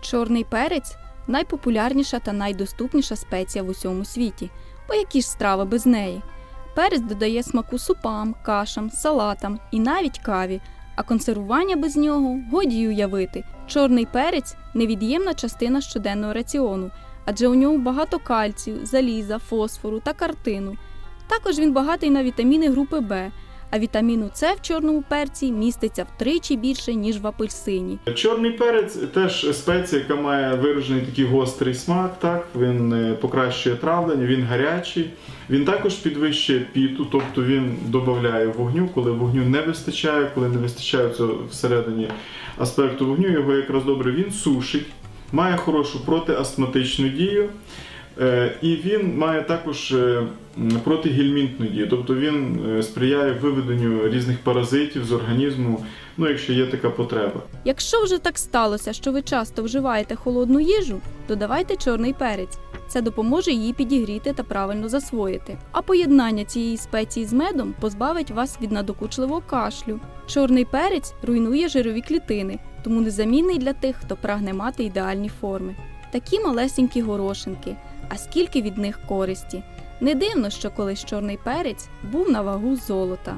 Чорний перець найпопулярніша та найдоступніша спеція в усьому світі. Бо які ж страви без неї? Перець додає смаку супам, кашам, салатам і навіть каві, а консервування без нього годі уявити. Чорний перець невід'ємна частина щоденного раціону, адже у ньому багато кальцію, заліза, фосфору та картину. Також він багатий на вітаміни групи Б а вітаміну С в чорному перці міститься втричі більше, ніж в апельсині. Чорний перець теж спеція, яка має виражений такий гострий смак. Так він е, покращує травлення, він гарячий. Він також підвищує піту, тобто він додає вогню, коли вогню не вистачає, коли не вистачає цього всередині аспекту вогню, його якраз добре він сушить, має хорошу протиастматичну дію. Е, І він має також е, протигельмінтну дію, тобто він е, сприяє виведенню різних паразитів з організму, ну якщо є така потреба. Якщо вже так сталося, що ви часто вживаєте холодну їжу, додавайте чорний перець. Це допоможе її підігріти та правильно засвоїти. А поєднання цієї спеції з медом позбавить вас від надокучливого кашлю. Чорний перець руйнує жирові клітини, тому незамінний для тих, хто прагне мати ідеальні форми. Такі малесенькі горошинки, а скільки від них користі. Не дивно, що колись чорний перець був на вагу золота.